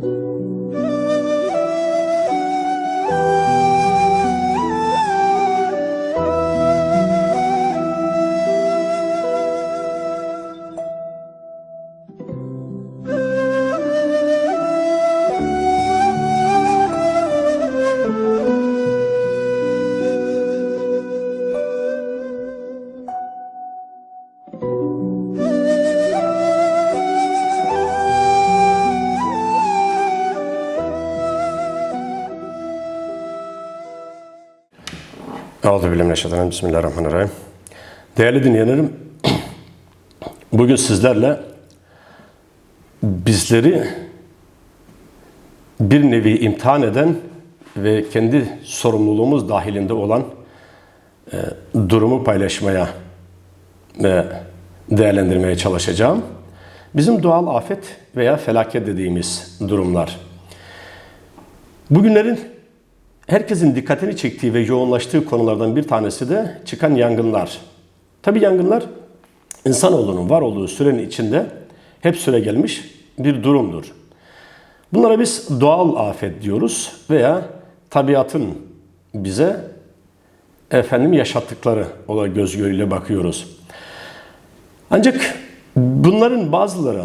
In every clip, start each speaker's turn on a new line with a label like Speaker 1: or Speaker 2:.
Speaker 1: you. Euzubillahimineşşeytanirracim. Bismillahirrahmanirrahim. Değerli dinleyenlerim, bugün sizlerle bizleri bir nevi imtihan eden ve kendi sorumluluğumuz dahilinde olan e, durumu paylaşmaya ve değerlendirmeye çalışacağım. Bizim doğal afet veya felaket dediğimiz durumlar. Bugünlerin herkesin dikkatini çektiği ve yoğunlaştığı konulardan bir tanesi de çıkan yangınlar. Tabi yangınlar insanoğlunun var olduğu sürenin içinde hep süre gelmiş bir durumdur. Bunlara biz doğal afet diyoruz veya tabiatın bize efendim yaşattıkları olarak göz göğüyle bakıyoruz. Ancak bunların bazıları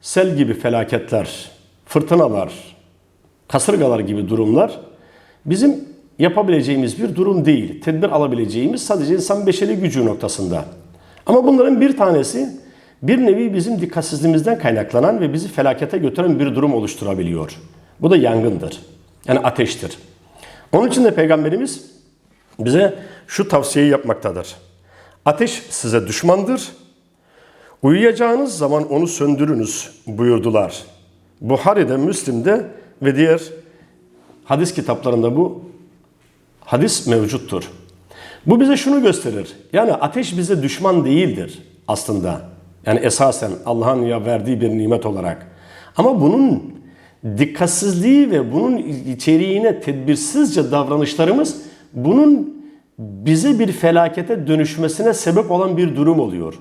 Speaker 1: sel gibi felaketler, fırtınalar, kasırgalar gibi durumlar bizim yapabileceğimiz bir durum değil. Tedbir alabileceğimiz sadece insan beşeri gücü noktasında. Ama bunların bir tanesi bir nevi bizim dikkatsizliğimizden kaynaklanan ve bizi felakete götüren bir durum oluşturabiliyor. Bu da yangındır. Yani ateştir. Onun için de Peygamberimiz bize şu tavsiyeyi yapmaktadır. Ateş size düşmandır. Uyuyacağınız zaman onu söndürünüz buyurdular. Buhari'de, Müslim'de ve diğer hadis kitaplarında bu hadis mevcuttur. Bu bize şunu gösterir. Yani ateş bize düşman değildir aslında. Yani esasen Allah'ın ya verdiği bir nimet olarak. Ama bunun dikkatsizliği ve bunun içeriğine tedbirsizce davranışlarımız bunun bize bir felakete dönüşmesine sebep olan bir durum oluyor.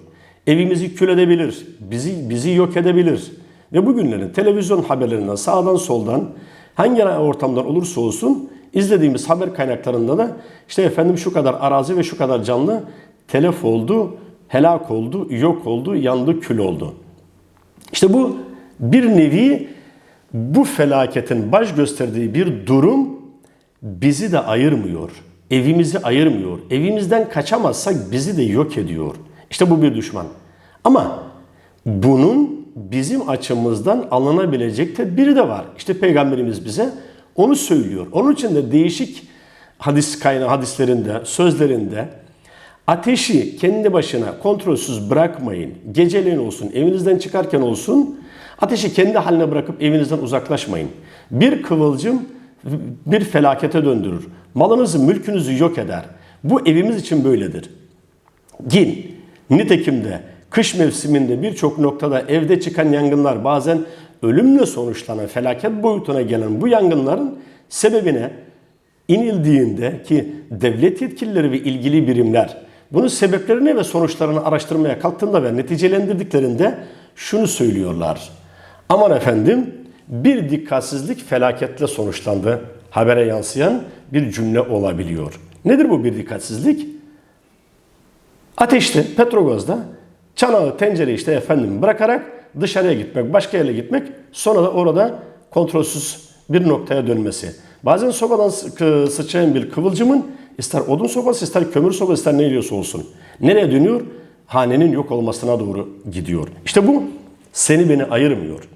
Speaker 1: Evimizi kül edebilir, bizi bizi yok edebilir. Ve bugünlerin televizyon haberlerinden sağdan soldan hangi ortamdan olursa olsun izlediğimiz haber kaynaklarında da işte efendim şu kadar arazi ve şu kadar canlı telef oldu, helak oldu, yok oldu, yandı, kül oldu. İşte bu bir nevi bu felaketin baş gösterdiği bir durum bizi de ayırmıyor. Evimizi ayırmıyor. Evimizden kaçamazsak bizi de yok ediyor. İşte bu bir düşman. Ama bunun bizim açımızdan alınabilecek tedbiri de var. İşte Peygamberimiz bize onu söylüyor. Onun için de değişik hadis kaynağı hadislerinde, sözlerinde ateşi kendi başına kontrolsüz bırakmayın. Geceleyin olsun, evinizden çıkarken olsun ateşi kendi haline bırakıp evinizden uzaklaşmayın. Bir kıvılcım bir felakete döndürür. Malınızı, mülkünüzü yok eder. Bu evimiz için böyledir. Gin, nitekim de kış mevsiminde birçok noktada evde çıkan yangınlar bazen ölümle sonuçlanan felaket boyutuna gelen bu yangınların sebebine inildiğinde ki devlet yetkilileri ve ilgili birimler bunun sebeplerini ve sonuçlarını araştırmaya kalktığında ve neticelendirdiklerinde şunu söylüyorlar. Aman efendim bir dikkatsizlik felaketle sonuçlandı. Habere yansıyan bir cümle olabiliyor. Nedir bu bir dikkatsizlik? Ateşte, petrogazda çanağı, tencere işte efendim bırakarak dışarıya gitmek, başka yere gitmek sonra da orada kontrolsüz bir noktaya dönmesi. Bazen sobadan sıçrayan bir kıvılcımın ister odun sobası, ister kömür sobası, ister ne yiyorsa olsun. Nereye dönüyor? Hanenin yok olmasına doğru gidiyor. İşte bu seni beni ayırmıyor.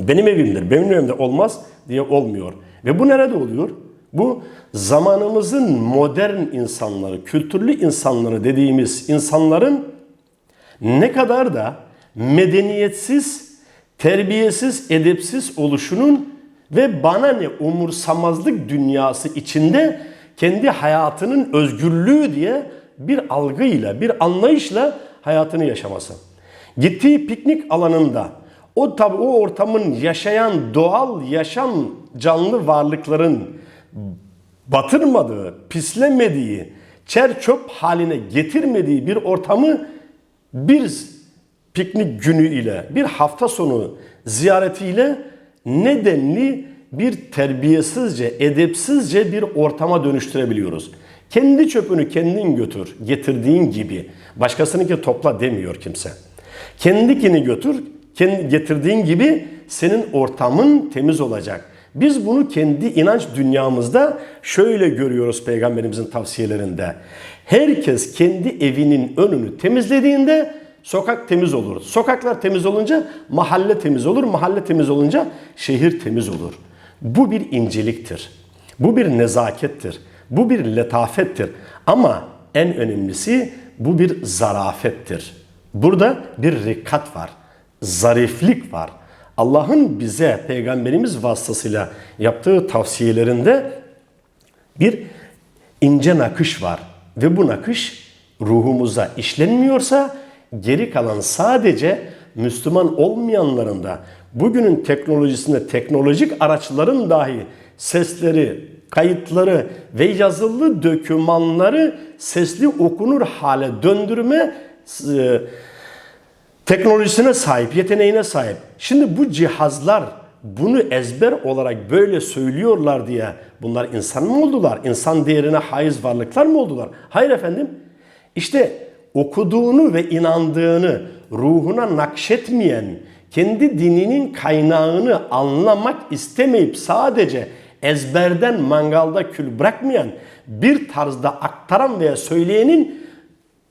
Speaker 1: Benim evimdir, benim evimde olmaz diye olmuyor. Ve bu nerede oluyor? Bu zamanımızın modern insanları, kültürlü insanları dediğimiz insanların ne kadar da medeniyetsiz, terbiyesiz, edepsiz oluşunun ve bana ne umursamazlık dünyası içinde kendi hayatının özgürlüğü diye bir algıyla, bir anlayışla hayatını yaşaması. Gittiği piknik alanında o tabi o ortamın yaşayan doğal yaşam canlı varlıkların batırmadığı, pislemediği, çer çöp haline getirmediği bir ortamı bir piknik günü ile, bir hafta sonu ziyaretiyle nedenli bir terbiyesizce, edepsizce bir ortama dönüştürebiliyoruz. Kendi çöpünü kendin götür, getirdiğin gibi. Başkasınınki topla demiyor kimse. Kendikini götür, kendi getirdiğin gibi senin ortamın temiz olacak. Biz bunu kendi inanç dünyamızda şöyle görüyoruz peygamberimizin tavsiyelerinde. Herkes kendi evinin önünü temizlediğinde sokak temiz olur. Sokaklar temiz olunca mahalle temiz olur. Mahalle temiz olunca şehir temiz olur. Bu bir inceliktir. Bu bir nezakettir. Bu bir letafettir. Ama en önemlisi bu bir zarafettir. Burada bir rikat var. Zariflik var. Allah'ın bize peygamberimiz vasıtasıyla yaptığı tavsiyelerinde bir ince nakış var. Ve bu nakış ruhumuza işlenmiyorsa geri kalan sadece Müslüman olmayanların da bugünün teknolojisinde teknolojik araçların dahi sesleri, kayıtları ve yazılı dokümanları sesli okunur hale döndürme e, teknolojisine sahip, yeteneğine sahip. Şimdi bu cihazlar bunu ezber olarak böyle söylüyorlar diye bunlar insan mı oldular? İnsan değerine haiz varlıklar mı oldular? Hayır efendim. İşte okuduğunu ve inandığını ruhuna nakşetmeyen, kendi dininin kaynağını anlamak istemeyip sadece ezberden mangalda kül bırakmayan bir tarzda aktaran veya söyleyenin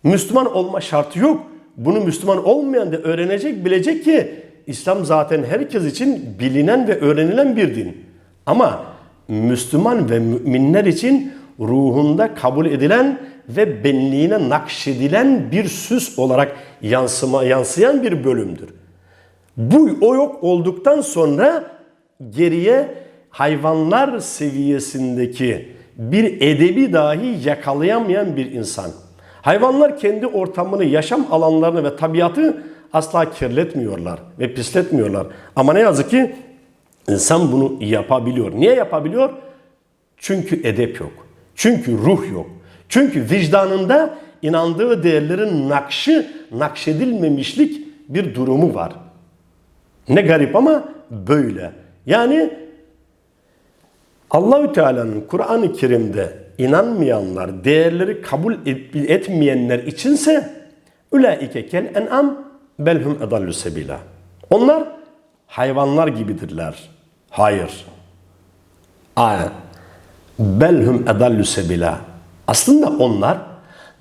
Speaker 1: Müslüman olma şartı yok. Bunu Müslüman olmayan da öğrenecek, bilecek ki İslam zaten herkes için bilinen ve öğrenilen bir din. Ama Müslüman ve müminler için ruhunda kabul edilen ve benliğine nakşedilen bir süs olarak yansıma, yansıyan bir bölümdür. Bu o yok olduktan sonra geriye hayvanlar seviyesindeki bir edebi dahi yakalayamayan bir insan. Hayvanlar kendi ortamını, yaşam alanlarını ve tabiatı asla kirletmiyorlar ve pisletmiyorlar. Ama ne yazık ki insan bunu yapabiliyor. Niye yapabiliyor? Çünkü edep yok. Çünkü ruh yok. Çünkü vicdanında inandığı değerlerin nakşı, nakşedilmemişlik bir durumu var. Ne garip ama böyle. Yani Allahü Teala'nın Kur'an-ı Kerim'de inanmayanlar, değerleri kabul etmeyenler içinse ülaike kel en'am belhum edallu sebila. Onlar hayvanlar gibidirler. Hayır. Aynen. Belhum edallu sebila. Aslında onlar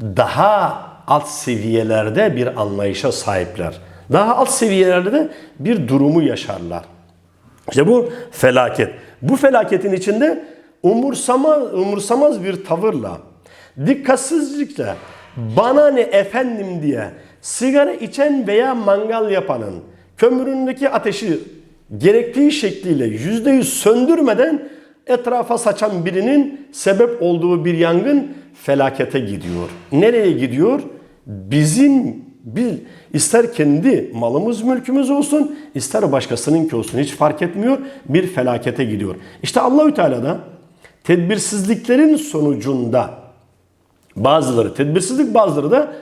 Speaker 1: daha alt seviyelerde bir anlayışa sahipler. Daha alt seviyelerde bir durumu yaşarlar. İşte bu felaket. Bu felaketin içinde umursamaz, umursamaz bir tavırla, dikkatsizlikle, bana ne efendim diye sigara içen veya mangal yapanın kömüründeki ateşi gerektiği şekliyle yüzde yüz söndürmeden etrafa saçan birinin sebep olduğu bir yangın felakete gidiyor. Nereye gidiyor? Bizim bir ister kendi malımız mülkümüz olsun, ister başkasınınki olsun hiç fark etmiyor. Bir felakete gidiyor. İşte Allahü Teala da tedbirsizliklerin sonucunda bazıları tedbirsizlik bazıları da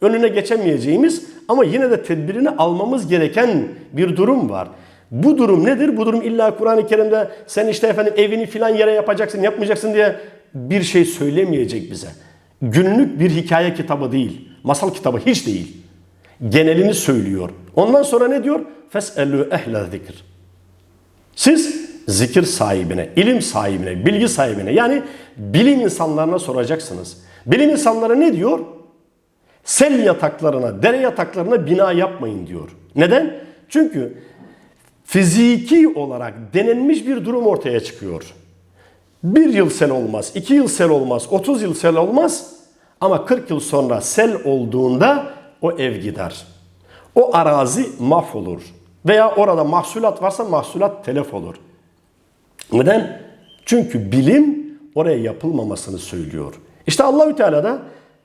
Speaker 1: önüne geçemeyeceğimiz ama yine de tedbirini almamız gereken bir durum var. Bu durum nedir? Bu durum illa Kur'an-ı Kerim'de sen işte efendim evini filan yere yapacaksın, yapmayacaksın diye bir şey söylemeyecek bize. Günlük bir hikaye kitabı değil, masal kitabı hiç değil. Genelini söylüyor. Ondan sonra ne diyor? Fes'elü ehle zikir. Siz zikir sahibine, ilim sahibine, bilgi sahibine yani bilim insanlarına soracaksınız. Bilim insanları ne diyor? Sel yataklarına, dere yataklarına bina yapmayın diyor. Neden? Çünkü fiziki olarak denenmiş bir durum ortaya çıkıyor. Bir yıl sel olmaz, iki yıl sel olmaz, otuz yıl sel olmaz ama 40 yıl sonra sel olduğunda o ev gider. O arazi mahvolur. Veya orada mahsulat varsa mahsulat telef olur. Neden? Çünkü bilim oraya yapılmamasını söylüyor. İşte Allahü Teala da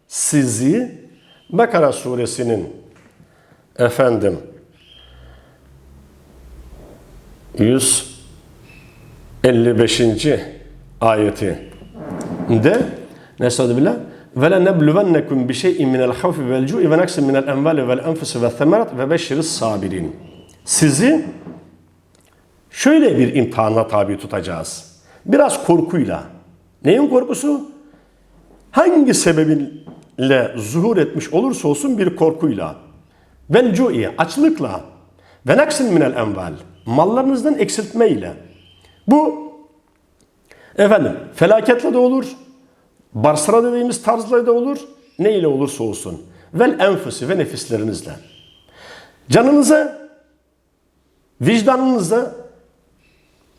Speaker 1: sizi Bakara suresinin efendim 155. ayeti de Nesadu billah ve la nebluvennekum bi şey'in minel havfi vel cu'i ve naksin minel envali vel enfusi ve themerat ve beşşiris sabirin. Sizi şöyle bir imtihana tabi tutacağız. Biraz korkuyla. Neyin korkusu? Hangi sebebinle zuhur etmiş olursa olsun bir korkuyla. Vel cu'i, açlıkla. Ve naksin minel enval, mallarınızdan eksiltmeyle. Bu efendim felaketle de olur, barsara dediğimiz tarzla da olur, ne ile olursa olsun. Vel enfüsü ve nefislerinizle. Canınıza, vicdanınıza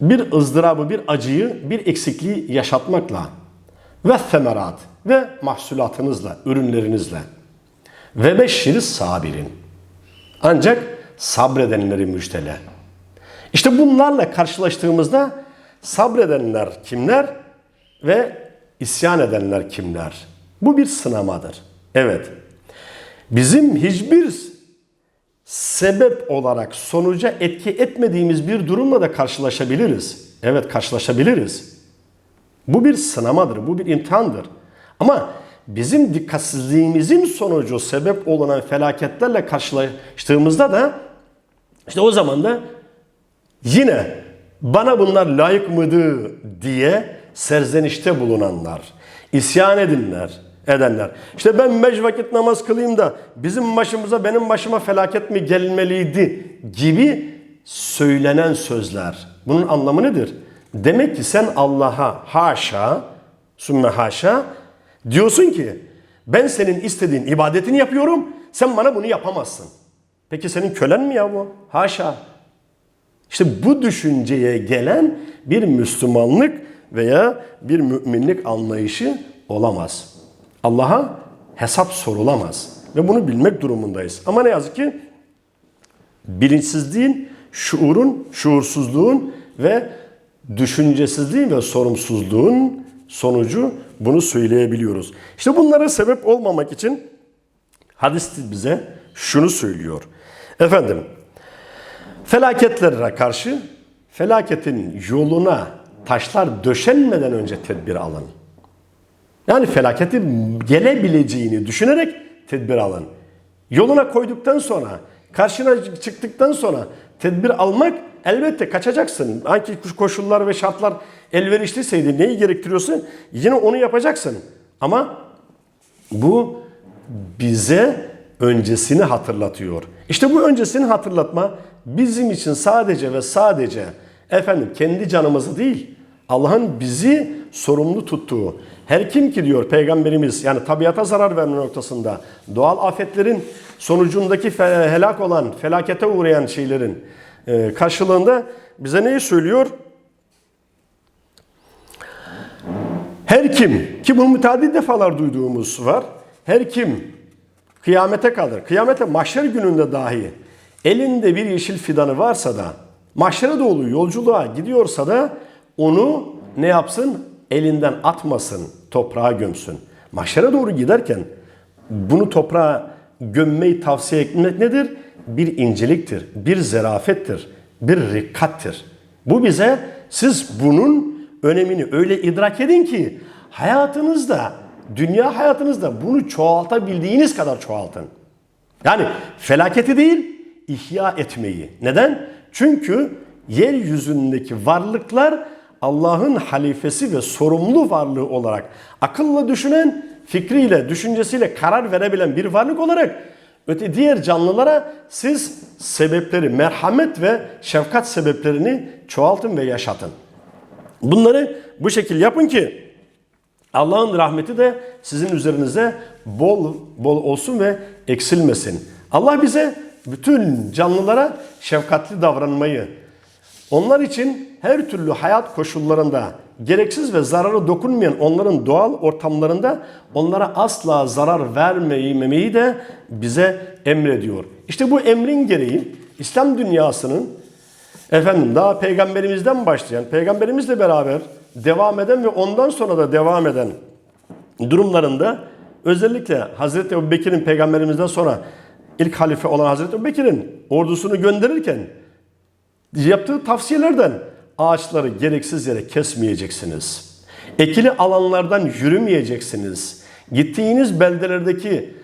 Speaker 1: bir ızdırabı, bir acıyı, bir eksikliği yaşatmakla ve semerat ve mahsulatınızla, ürünlerinizle ve beşşiri sabirin. Ancak sabredenleri müjdele. İşte bunlarla karşılaştığımızda sabredenler kimler ve isyan edenler kimler? Bu bir sınamadır. Evet. Bizim hiçbir sebep olarak sonuca etki etmediğimiz bir durumla da karşılaşabiliriz. Evet karşılaşabiliriz. Bu bir sınamadır, bu bir imtihandır. Ama bizim dikkatsizliğimizin sonucu sebep olunan felaketlerle karşılaştığımızda da işte o zaman da yine bana bunlar layık mıydı diye serzenişte bulunanlar, isyan edinler, edenler. İşte ben beş vakit namaz kılayım da bizim başımıza benim başıma felaket mi gelmeliydi gibi söylenen sözler. Bunun anlamı nedir? Demek ki sen Allah'a haşa, sümme haşa diyorsun ki ben senin istediğin ibadetini yapıyorum, sen bana bunu yapamazsın. Peki senin kölen mi ya bu? Haşa. İşte bu düşünceye gelen bir Müslümanlık veya bir müminlik anlayışı olamaz. Allah'a hesap sorulamaz. Ve bunu bilmek durumundayız. Ama ne yazık ki bilinçsizliğin, şuurun, şuursuzluğun ve düşüncesizliğin ve sorumsuzluğun sonucu bunu söyleyebiliyoruz. İşte bunlara sebep olmamak için hadis bize şunu söylüyor. Efendim, felaketlere karşı felaketin yoluna taşlar döşenmeden önce tedbir alın. Yani felaketin gelebileceğini düşünerek tedbir alın. Yoluna koyduktan sonra, karşına çıktıktan sonra tedbir almak elbette kaçacaksın. Hangi koşullar ve şartlar elverişliseydi neyi gerektiriyorsa yine onu yapacaksın. Ama bu bize öncesini hatırlatıyor. İşte bu öncesini hatırlatma bizim için sadece ve sadece efendim kendi canımızı değil Allah'ın bizi sorumlu tuttuğu her kim ki diyor peygamberimiz yani tabiata zarar verme noktasında doğal afetlerin sonucundaki helak olan felakete uğrayan şeylerin e, karşılığında bize neyi söylüyor? Her kim ki bunu müteaddi defalar duyduğumuz var. Her kim kıyamete kalır. Kıyamete mahşer gününde dahi elinde bir yeşil fidanı varsa da mahşere doğru yolculuğa gidiyorsa da onu ne yapsın? Elinden atmasın, toprağa gömsün. Mahşere doğru giderken bunu toprağa gömmeyi tavsiye etmek nedir? Bir inceliktir, bir zerafettir, bir rikkattir. Bu bize siz bunun önemini öyle idrak edin ki hayatınızda, dünya hayatınızda bunu çoğaltabildiğiniz kadar çoğaltın. Yani felaketi değil, ihya etmeyi. Neden? Çünkü yeryüzündeki varlıklar Allah'ın halifesi ve sorumlu varlığı olarak akılla düşünen, fikriyle, düşüncesiyle karar verebilen bir varlık olarak öte diğer canlılara siz sebepleri, merhamet ve şefkat sebeplerini çoğaltın ve yaşatın. Bunları bu şekil yapın ki Allah'ın rahmeti de sizin üzerinize bol bol olsun ve eksilmesin. Allah bize bütün canlılara şefkatli davranmayı, onlar için her türlü hayat koşullarında gereksiz ve zararı dokunmayan onların doğal ortamlarında onlara asla zarar vermemeyi de bize emrediyor. İşte bu emrin gereği İslam dünyasının efendim daha peygamberimizden başlayan, peygamberimizle beraber devam eden ve ondan sonra da devam eden durumlarında özellikle Hazreti Ebubekir'in peygamberimizden sonra ilk halife olan Hazreti Ebubekir'in ordusunu gönderirken yaptığı tavsiyelerden ağaçları gereksiz yere kesmeyeceksiniz. Ekili alanlardan yürümeyeceksiniz. Gittiğiniz beldelerdeki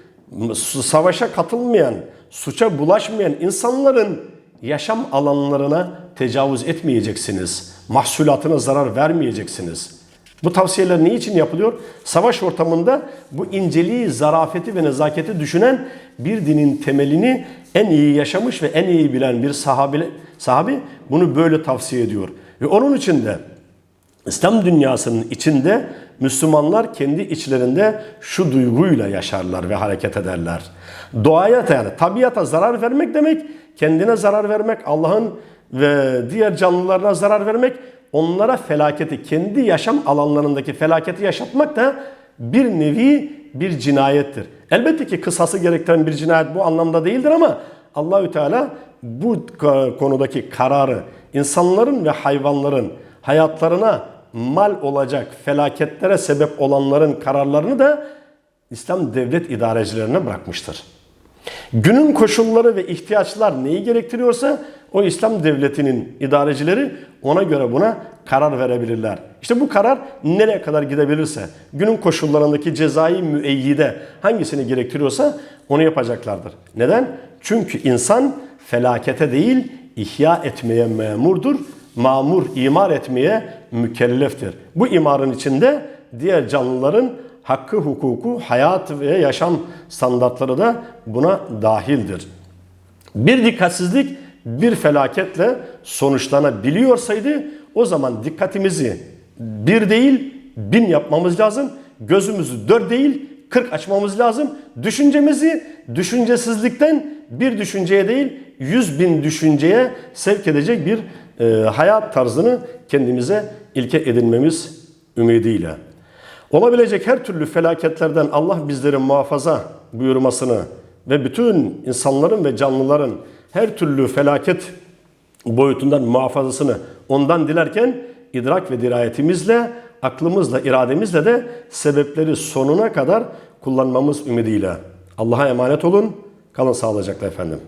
Speaker 1: savaşa katılmayan, suça bulaşmayan insanların yaşam alanlarına tecavüz etmeyeceksiniz. Mahsulatına zarar vermeyeceksiniz. Bu tavsiyeler ne için yapılıyor? Savaş ortamında bu inceliği, zarafeti ve nezaketi düşünen bir dinin temelini en iyi yaşamış ve en iyi bilen bir sahabi, sahabi bunu böyle tavsiye ediyor. Ve onun için de İslam dünyasının içinde Müslümanlar kendi içlerinde şu duyguyla yaşarlar ve hareket ederler. Doğaya yani tabiata zarar vermek demek, kendine zarar vermek, Allah'ın ve diğer canlılarına zarar vermek, onlara felaketi, kendi yaşam alanlarındaki felaketi yaşatmak da bir nevi bir cinayettir. Elbette ki kısası gerektiren bir cinayet bu anlamda değildir ama Allahü Teala bu konudaki kararı insanların ve hayvanların hayatlarına mal olacak felaketlere sebep olanların kararlarını da İslam devlet idarecilerine bırakmıştır. Günün koşulları ve ihtiyaçlar neyi gerektiriyorsa o İslam devletinin idarecileri ona göre buna karar verebilirler. İşte bu karar nereye kadar gidebilirse, günün koşullarındaki cezai müeyyide hangisini gerektiriyorsa onu yapacaklardır. Neden? Çünkü insan felakete değil ihya etmeye memurdur mamur, imar etmeye mükelleftir. Bu imarın içinde diğer canlıların hakkı, hukuku, hayat ve yaşam standartları da buna dahildir. Bir dikkatsizlik bir felaketle sonuçlanabiliyorsaydı o zaman dikkatimizi bir değil bin yapmamız lazım. Gözümüzü dört değil kırk açmamız lazım. Düşüncemizi düşüncesizlikten bir düşünceye değil yüz bin düşünceye sevk edecek bir e, hayat tarzını kendimize ilke edinmemiz ümidiyle. Olabilecek her türlü felaketlerden Allah bizleri muhafaza buyurmasını ve bütün insanların ve canlıların her türlü felaket boyutundan muhafazasını ondan dilerken idrak ve dirayetimizle, aklımızla, irademizle de sebepleri sonuna kadar kullanmamız ümidiyle. Allah'a emanet olun. Kalın sağlıcakla efendim.